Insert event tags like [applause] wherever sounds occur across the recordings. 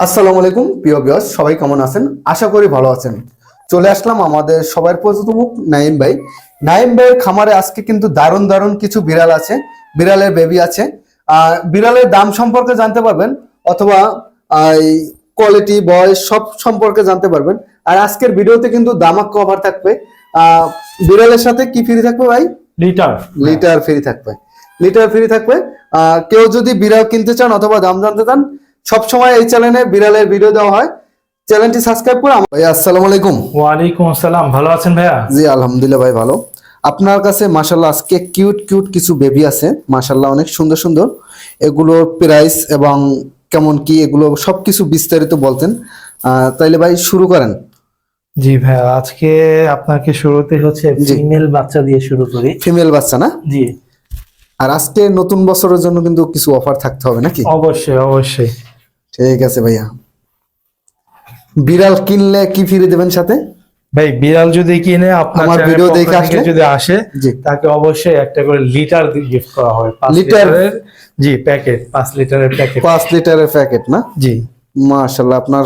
আসসালামু আলাইকুম প্রিয় বিয়স সবাই কেমন আছেন? আশা করি ভালো আছেন। চলে আসলাম আমাদের সবার পরিচিত মুখ নাইম ভাই। নাইম ভাইয়ের খামারে আজকে কিন্তু দারুণ দারুণ কিছু বিড়াল আছে বিড়ালের বেবি আছে। আহ, বিড়ালের দাম সম্পর্কে জানতে পারবেন অথবা কোয়ালিটি বয়স সব সম্পর্কে জানতে পারবেন। আর আজকের ভিডিওতে কিন্তু দামাক কভার থাকবে। আহ, বিড়ালের সাথে কি ফ্রি থাকবে ভাই? লিটার। লিটার ফ্রি থাকবে। লিটার ফ্রি থাকবে। আহ, কেউ যদি বিড়াল কিনতে চান অথবা দাম জানতে চান সবসময় এই চ্যানেলে বিড়ালের ভিডিও দেওয়া হয়। চ্যানেলটি সাবস্ক্রাইব করে ভাই আসসালামু আলাইকুম। ওয়ালাইকুম আসসালাম ভালো আছেন ভাইয়া? জি আলহামদুলিল্লাহ ভাই ভালো। আপনার কাছে মাশাল্লাহ আজকে কিউট কিউট কিছু বেবি আছে। মাশাল্লাহ অনেক সুন্দর সুন্দর। এগুলোর প্রাইস এবং কেমন কি এগুলো সবকিছু বিস্তারিত বলতেন। তাইলে ভাই শুরু করেন। জি ভাইয়া আজকে আপনাকে শুরুতে হচ্ছে ফিমেল বাচ্চা দিয়ে শুরু করি। ফিমেল বাচ্চা না? জি। আর আজকে নতুন বছরের জন্য কিন্তু কিছু অফার থাকতে হবে নাকি? অবশ্যই অবশ্যই। ঠিক আছে ভাইয়া। বিড়াল কিনলে কি ফিরে দেবেন সাথে? ভাই বিড়াল যদি কিনে আপনার পক্ষ দেখে আসলে? যদি আসে তাকে অবশ্যই একটা করে লিটার গিফট করা হবে? লিটারের জি প্যাকেট পাঁচ লিটারের প্যাকেট পাঁচ লিটারের প্যাকেট না? জি। মাশাল্লাহ আপনার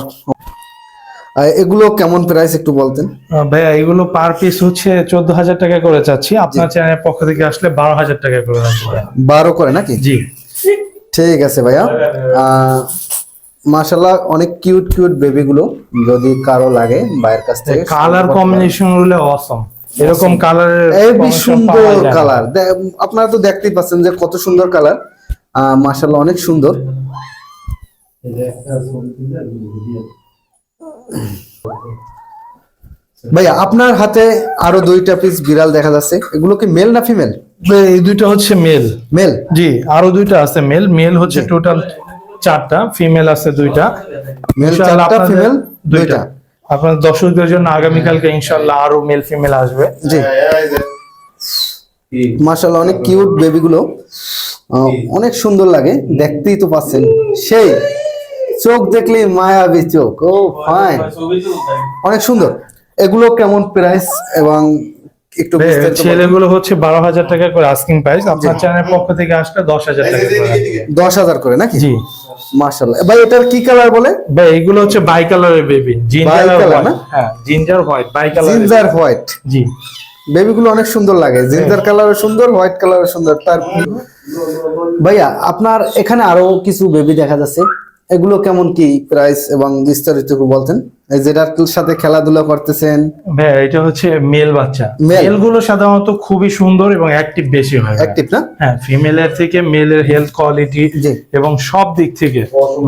এগুলো কেমন প্রাইস একটু বলতেন? ভাইয়া এগুলো পার পিস হচ্ছে চোদ্দ হাজার টাকা করে চাচ্ছি। আপনার চ্যানেলের পক্ষ থেকে আসলে বারো হাজার টাকা করে। বারো করে নাকি? জি। ঠিক আছে ভাইয়া। মাশাল্লাহ অনেক কিউট কিউট বেবি গুলো যদি কারও লাগে বাইরের কাছ থেকে কালার কম্বিনেশন হলে অসম এরকম কালারের এই সুন্দর কালার আপনারা তো দেখতেই পাচ্ছেন যে কত সুন্দর কালার মাশাল্লাহ অনেক সুন্দর। ভাইয়া আপনার হাতে আরও দুইটা পিস বিড়াল দেখা যাচ্ছে। এগুলো কি মেল না ফিমেল এই দুইটা হচ্ছে মেল মেল জি আরও দুইটা আছে মেল মেল হচ্ছে টোটাল চারটা ফিমেল আছে দুইটা। মেল চারটা ফিমেল দুইটা। আপনার দর্শকদের জন্য আগামীকালকে ইনশাল্লাহ আরও মেল ফিমেল আসবে। জি। মাশাল্লাহ অনেক কিউট বেবি গুলো অনেক সুন্দর লাগে দেখতেই তো পাচ্ছেন। সেই চোখ দেখলে মায়াবী চোখ। ও ফাইন অনেক সুন্দর। এগুলো কেমন প্রাইস এবং একটু। ছেলেগুলো হচ্ছে বারো হাজার টাকা করে আস্কিং প্রাইস আপনার চ্যানেলের পক্ষ থেকে আসলে দশ হাজার টাকা। দশ হাজার করে নাকি? জি। মাশাল্লাহ ভাই এটার কি কালার বলে? ভাই এগুলো হচ্ছে বাই কালারের বেবি জিঞ্জার না? হ্যাঁ ginger white bicolour ginger white জি। বেবি গুলো অনেক সুন্দর লাগে। জিঞ্জার কালারও সুন্দর হোয়াইট কালারও সুন্দর। তার ভাইয়া আপনার এখানে আরও কিছু বেবি দেখা যাচ্ছে। এগুলো কেমন কি প্রাইস এবং বিস্তারিত একটু বলতেন? এই যেটার সাথে খেলাধুলা করতেছেন। ভাই এটা হচ্ছে মেল বাচ্চা। মেলগুলো সাধারণত খুবই সুন্দর এবং অ্যাক্টিভ বেশি হয়। অ্যাক্টিভ না? হ্যাঁ ফিমেলের থেকে মেলের হেলথ কোয়ালিটি এবং সব দিক থেকে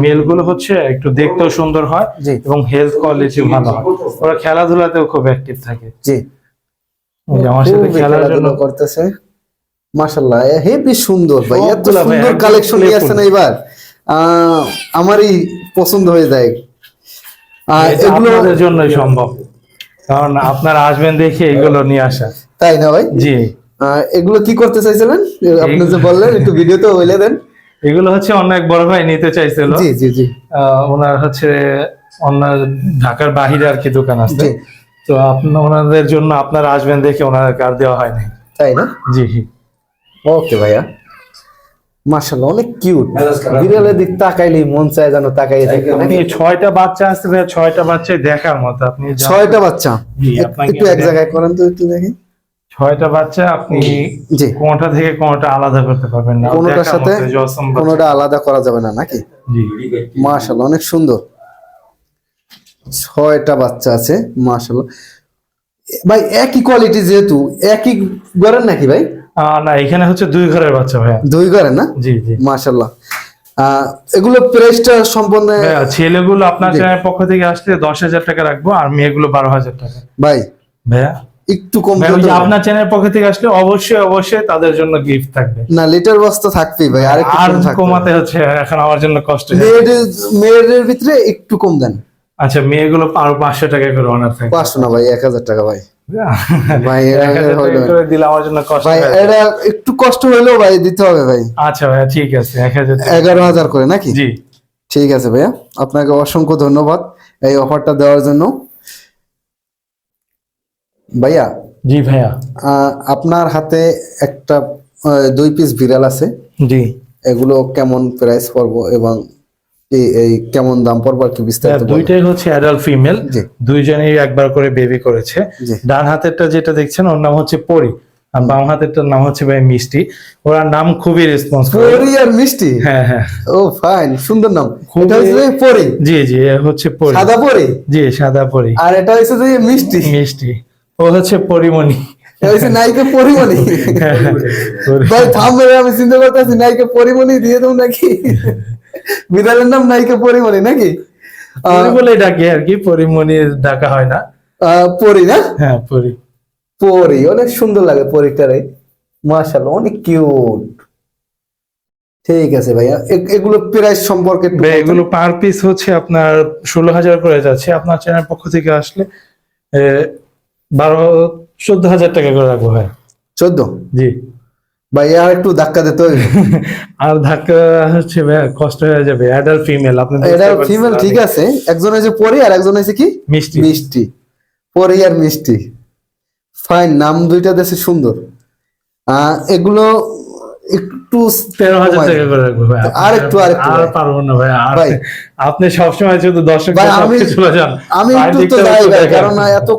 মেলগুলো হচ্ছে একটু দেখতেও সুন্দর হয়। এবং হেলথ কোয়ালিটি ভালো হয়। ওরা খেলাধুলাতেও খুব অ্যাক্টিভ থাকে। জি। আমার সাথে খুবই খেলার জন্য খেলাধুলা করতেছে। মাশাল্লাহ হেবি সুন্দর ভাই এত সুন্দর কালেকশন নিয়ে। আসছেন এবার আমারই পছন্দ হয়ে যায়। এগুলো জন্যই সম্ভব। কারণ আপনারা আসবেন দেখে এগুলো নিয়ে আসা। তাই না ভাই? জি। এগুলো কি করতে চাইছিলেন? আপনি যে বললেন একটু ভিডিওতে বলে দেন। এগুলো হচ্ছে অন্য এক বড় ভাই নিতে চাইছিল। জি জি জি। ওনার হচ্ছে ওনার ঢাকার বাহিরে আর কি দোকান আছে। তো আপনার ওনাদের জন্য আপনারা আসবেন দেখে ওনার কার দেওয়া হয়নি। তাই না? জি। ওকে ভাইয়া। অনেক কিউট বিড়ালের দিক তাকাইলেই মন চায় যেন তাকাই থাকে আপনি ছয়টা বাচ্চা আসছে ভাই ছয়টা বাচ্চাই দেখার মতো আপনি ছয়টা বাচ্চা? একটু এক জায়গায় করেন তো একটু দেখি। ছয়টা বাচ্চা আপনি কোনটা থেকে কোনটা আলাদা করতে পারবেন না। কোনোটার সাথে। কোনোটা আলাদা করা যাবে না নাকি? জি। অনেক সুন্দর। ছয়টা বাচ্চা আছে মাশাল্লাহ ভাই একই কোয়ালিটি যেহেতু একই গড়েন নাকি ভাই? না এখানে হচ্ছে দুই ঘরের বাচ্চা ভাইয়া। দুই গড়েন না? জি জি। মাশাল্লাহ এগুলো প্রাইসটা সম্পূর্ণ ছেলেগুলো আপনার। চ্যানেলের পক্ষ থেকে আসলে দশ হাজার টাকা রাখব আর মেয়েগুলো বারো হাজার টাকা। ভাই ভাইয়া? একটু কম? আপনার চ্যানেলের পক্ষ থেকে আসলে অবশ্যই অবশ্যই তাদের জন্য গিফট থাকবে। না লিটার বস তো থাকবেই ভাই আর আর কমাতে হচ্ছে এখন আমার জন্য কষ্ট মেয়েদের ভিতরে একটু কম দেন। আচ্ছা মেয়েগুলো আরও পাঁচশো টাকা করে অনার থাকবে। পাঁচশো না ভাই এক হাজার টাকা ভাই। ভাই, এক এটা হাজার হলো টাকা না। করে দিলে আমার জন্য কষ্ট ভাই এটা একটু কষ্ট হইলেও ভাই দিতে হবে ভাই। আচ্ছা ভাইয়া ঠিক আছে এক হাজার টাকা। এগারো হাজার করে নাকি? জি। ঠিক আছে ভাইয়া আপনাকে অসংখ্য ধন্যবাদ এই অফারটা দেওয়ার জন্য। ভাইয়া জি ভাইয়া। আহ, আপনার হাতে একটা দুই পিস বিড়াল আছে। জি। এগুলো কেমন প্রাইস পড়ব এবং এই- কেমন দাম পড়বে আর কি বিস্তারিত হ্যাঁ, দুইটাই হচ্ছে অ্যাডাল্ট ফিমেল দুইজনেই একবার করে বেবি করেছে। ডান হাতেরটা যেটা দেখছেন ওর নাম হচ্ছে পরি আর বাম হাতেরটার নাম হচ্ছে ভাই মিষ্টি। ওরা নাম খুবই রেসপন্স করে পরি আর মিষ্টি? হ্যাঁ হ্যাঁ। ও ফাইন সুন্দর নাম। এটা হচ্ছে পরি? জি জি হচ্ছে পরি। সাদা পরি? জি সাদা পরি। আর এটা হচ্ছে যে মিষ্টি? মিষ্টি। ও হচ্ছে পরিমণি। নায়িকা পরিমণি? হ্যাঁ, হ্যাঁ, ভাই থামবে আমি চিন্তা করতেছি নায়িকা পরিমণি দিয়ে দেবো নাকি? বিড়ালের নাম নায়িকা পরিমণি নাকি? বলে ডাকে আর কি পরিমণি ডাকা হয় না। পরি না? হ্যাঁ পরি। পরি অনেক সুন্দর লাগে পরিটারে মাশাআল্লাহ অনেক কিউট ঠিক আছে ভাইয়া এগুলো প্রাইস সম্পর্কে এগুলো পার পিস হচ্ছে আপনার ষোলো হাজার করে যাচ্ছে। আপনার চ্যানেল পক্ষ থেকে আসলে বারো চোদ্দ হাজার টাকা করে রাখব ভাই। চোদ্দ? জি। ভাই আর একটু ধাক্কা দিতে হবে। আর ধাক্কা হচ্ছে কষ্ট হয়ে যাবে। অ্যাডাল্ট ফিমেল আপনি বুঝতে ফিমেল ঠিক আছে। একজন হচ্ছে পরি আর একজন হচ্ছে কি? মিষ্টি। মিষ্টি। পরি আর মিষ্টি। ফাইন নাম দুইটা দেশে সুন্দর। এগুলো একটু তেরো হাজার টাকা করে রাখব ভাই। আর একটু, আর আর পারব না ভাই আর ভাই। আপনি সবসময় শুধু দর্শক আমি- আমি একটু তো যাই ভাই কারণ এত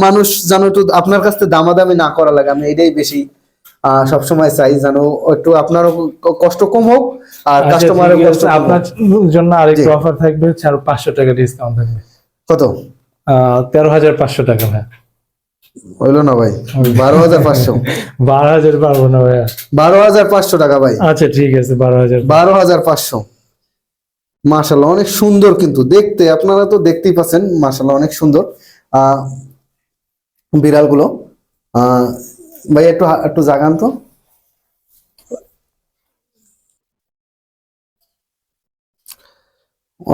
মানুষ জানো একটু আপনার কাছ থেকে দামাদামি না করা লাগে আমি এটাই বেশি সবসময় চাই যেন একটু আপনারও কষ্ট কম হোক আর আচ্ছা, কাস্টমারের কষ্ট আপনার জন্য আরেকটু। অফার থাকবে হচ্ছে আর পাঁচশো টাকা ডিসকাউন্ট থাকবে। কত? তেরো হাজার পাঁচশো টাকা ভাই হইল না ভাই? বারো হাজার পাঁচশো। [laughs] বারো হাজার পারব না ভাইয়া। বারো হাজার পাঁচশো টাকা ভাই। আচ্ছা ঠিক আছে বারো হাজার। বারো হাজার পাঁচশো। মাশাল্লাহ অনেক সুন্দর কিন্তু। দেখতে আপনারা তো দেখতেই পাচ্ছেন মাশাল্লাহ অনেক সুন্দর। আহ বিড়ালগুলো। আহ ভাই একটু একটু জাগান তো।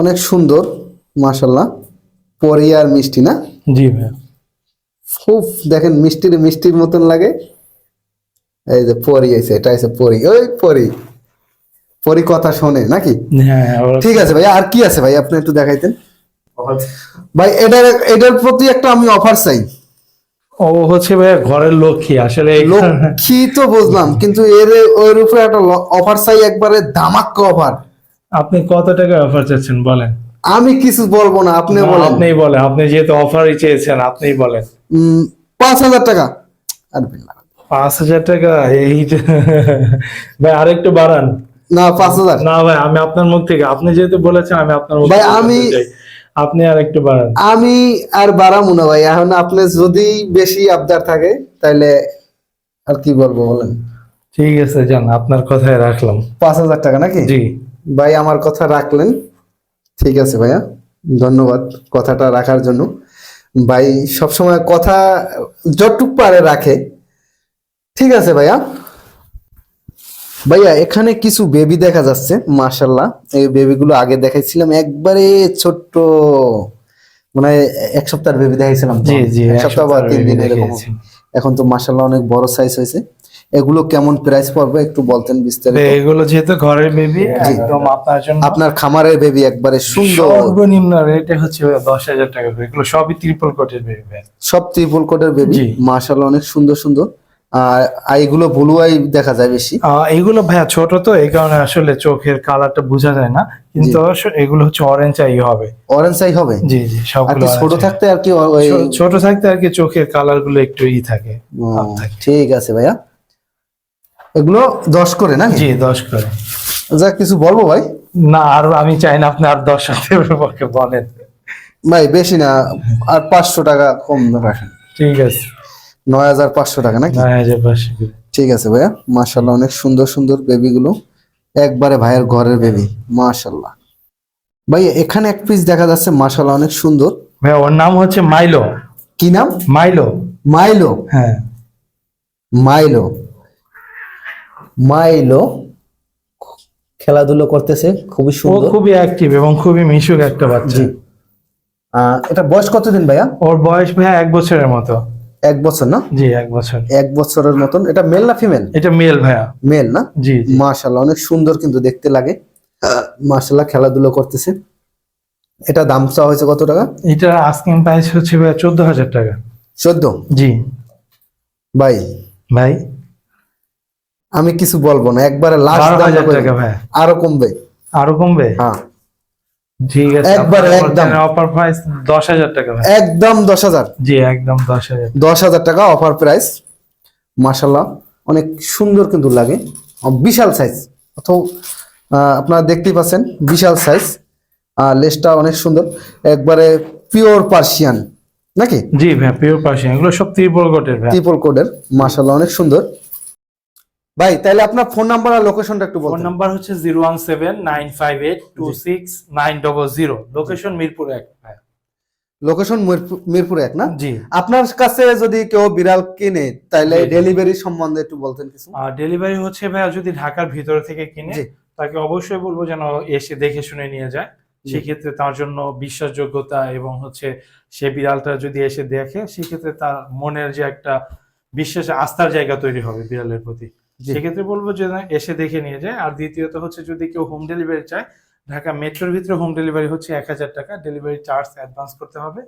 অনেক সুন্দর মাশাল্লাহ পরি আর মিষ্টি না? জি ভাইয়া। খুব দেখেন মিষ্টির মিষ্টির মতন লাগে। এই যে পরি আছে এটা আছে পরি। ওই পরি। পরি কথা শোনে নাকি? হ্যাঁ ঠিক আছে ভাই আর কি আছে ভাই? আপনি একটু দেখাইতেন। ভাই এটার এটার প্রতি একটা আমি অফার চাই। ও হচ্ছে ভাইয়া ঘরের লক্ষ্মী আসলে লক্ষ্মী তো বুঝলাম কিন্তু এর ওর উপরে একটা অফার চাই একবারে ধামাক্কা অফার আপনি কত টাকা অফার চাচ্ছেন বলেন। আমি কিছু বলব না আপনি বলেন। আপনিই বলেন আপনি যেহেতু অফারই চেয়েছেন আপনিই বলেন। পাঁচ হাজার টাকা। আর পাঁচ হাজার টাকা এই ভাই আরেকটু বাড়ান। না পাঁচ হাজার। না ভাই আমি আপনার মুখ থেকে আপনি যেহেতু বলেছেন আমি আপনার মুখ ভাই, আমি-। আপনি আর একটু বাড়ান। আমি আর বাড়াবো না ভাই এখন আপনি যদি বেশি আবদার থাকে তাহলে আর কি বলব বলেন? ঠিক আছে যান আপনার কথাই রাখলাম। পাঁচ হাজার টাকা নাকি? জি। ভাই আমার কথা রাখলেন। ঠিক আছে ভাইয়া ধন্যবাদ কথাটা রাখার জন্য। ভাই সবসময় কথা যতটুক পারে রাখে। ঠিক আছে ভাইয়া। ভাইয়া এখানে কিছু বেবি দেখা যাচ্ছে মাশাল্লাহ এই বেবিগুলো আগে দেখাইছিলাম একবারে ছোট্ট মানে এক সপ্তাহের বেবি দেখাইছিলাম জি জি এক এক সপ্তাহ বা তিন দিন এরকম। এখন তো মাশাল্লাহ অনেক বড় সাইজ হয়েছে। এগুলো কেমন প্রাইস পড়বে একটু বলতেন বিস্তারিত। এগুলো যেহেতু ঘরের বেবি একদম আপনার জন্য। আপনার খামারের বেবি একবারে সুন্দর। সর্বনিম্ন রেট হচ্ছে দশ হাজার টাকা এগুলো সবই ত্রিপল কোটের বেবি সব ত্রিপুল কোটের বেবি। মাশাআল্লাহ অনেক সুন্দর সুন্দর। আর এগুলো ব্লু আই দেখা যায় বেশি। এগুলো ভাইয়া ছোট তো এই কারণে আসলে চোখের কালারটা বোঝা যায় না। কিন্তু এগুলো হচ্ছে অরেঞ্জ আই হবে। অরেঞ্জ আই হবে? জি জি সবগুলো ছোট থাকতে আর কি ছোট থাকতে আর কি চোখের কালারগুলো একটু ই থাকে। ঠিক আছে ভাইয়া। এগুলো দশ করে না জি দশ করে। যা কিছু বলব ভাই? না আর আমি চাই না আপনি আর দশ পক্ষে বলেন। ভাই বেশি না আর পাঁচশো টাকা কম রাখেন ঠিক আছে। নয় হাজার পাঁচশো টাকা নাকি? নয় হাজার পাঁচশো। ঠিক আছে ভাইয়া মাশাল্লাহ অনেক সুন্দর সুন্দর বেবি গুলো একবারে ভাইয়ের ঘরের বেবি মাশাল্লাহ ভাই এখানে এক পিস দেখা যাচ্ছে মাশাল্লাহ অনেক সুন্দর। ভাইয়া ওর নাম হচ্ছে মাইলো। কি নাম? মাইলো। মাইলো? হ্যাঁ। মাইলো। মাইলো খেলাধুলো করতেছে খুবই সুন্দর। খুবই অ্যাক্টিভ এবং খুবই মিশুক একটা বাচ্চা। আহ, এটা বয়স কতদিন ভাইয়া? ওর বয়স ভাইয়া এক বছরের মতো। এক বছর না? জি এক বছর। এক বছরের মতন? এটা মেল না ফিমেল এটা মেল ভাইয়া। মেল না? জি মাশাল্লাহ অনেক সুন্দর কিন্তু দেখতে লাগে। মাশাল্লাহ খেলাধুলো করতেছে। এটা দাম চাওয়া হয়েছে কত টাকা? এটা আস্কিং প্রাইস হচ্ছে ভাইয়া চোদ্দ হাজার টাকা। চোদ্দ? জি। ভাই। ভাই। আমি কিছু বলব না একবারে লাস্ট দাম টাকা ভাই আরও কমবে। আরও কমবে? হ্যাঁ। একবারে একদম। অফার প্রাইস দশ হাজার টাকা একদম দশ হাজার। জি একদম দশ হাজার। দশ হাজার টাকা অফার প্রাইস মাসাল্লাহ অনেক সুন্দর কিন্তু লাগে। বিশাল সাইজ অথবা আহ, আপনারা দেখতেই পাচ্ছেন বিশাল সাইজ লেসটা অনেক সুন্দর। একবারে পিওর পার্সিয়ান নাকি? জি ভাই পিওর পার্সিয়ান এগুলো সব ত্রিপল কোটের মাসাল্লাহ অনেক সুন্দর। ভাই তাহলে আপনার ফোন নাম্বার আর লোকেশনটা একটু বলুন ফোন নাম্বার হচ্ছে zero one seven nine five eight two six nine double zero. Location Mirpur এক ভাই। লোকেশন মিরপুর এক না? জি। আপনার কাছে যদি কেউ বিড়াল কিনে তাহলে। ডেলিভারি সম্বন্ধে একটু বলতেন কিছু। আর ডেলিভারি হচ্ছে ভাইয়া যদি ঢাকার ভিতর থেকে কিনে। তাকে অবশ্যই বলব যেন এসে দেখে শুনে নিয়ে যায়। সেক্ষেত্রে তার জন্য বিশ্বাসযোগ্যতা এবং হচ্ছে সে বিড়ালটা যদি এসে দেখে সেক্ষেত্রে তার মনের যে একটা বিশ্বাস আস্থার জায়গা তৈরি হবে বিড়ালের প্রতি। সেক্ষেত্রে বলব যে না, এসে দেখে নিয়ে যায়। আর দ্বিতীয়ত হচ্ছে যদি কেউ হোম ডেলিভারি চায় ঢাকা মেট্রোর ভিতরে হোম ডেলিভারি হচ্ছে এক হাজার টাকা। ডেলিভারি চার্জ অ্যাডভান্স করতে হবে।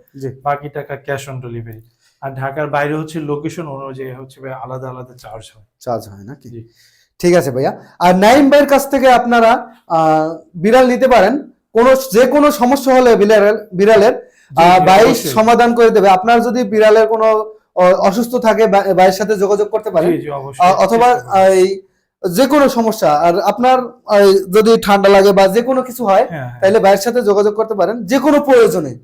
বাকি টাকা ক্যাশ অন ডেলিভারি আর ঢাকার বাইরে হচ্ছে লোকেশন অনুযায়ী হচ্ছে আলাদা আলাদা চার্জ হয়। চার্জ হয় নাকি। ঠিক আছে ভাইয়া। আর নাইম ভাইয়ের কাছ থেকে আপনারা আহ, বিড়াল নিতে পারেন। কোন যে কোনো সমস্যা হলে বিড়ালের বিড়ালের ভাই সমাধান করে দেবে। আপনার যদি বিড়ালের কোনো অসুস্থ থাকে বা- ভাইয়ের সাথে যোগাযোগ করতে পারেন অথবা এই যে কোনো সমস্যা আর আপনার যদি ঠান্ডা লাগে বা যে কোনো কিছু হয় হ্যাঁ, হ্যাঁ। তাহলে ভাইয়ের সাথে যোগাযোগ করতে পারেন। যে কোনো প্রয়োজনে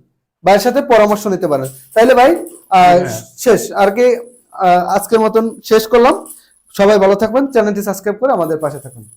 ভাইয়ের সাথে পরামর্শ নিতে পারেন। তাইলে ভাই আহ, হ্যাঁ। শেষ। আর কি আহ, আজকের মতন শেষ করলাম। সবাই ভালো থাকবেন। চ্যানেলটি সাবস্ক্রাইব করে আমাদের পাশে থাকুন।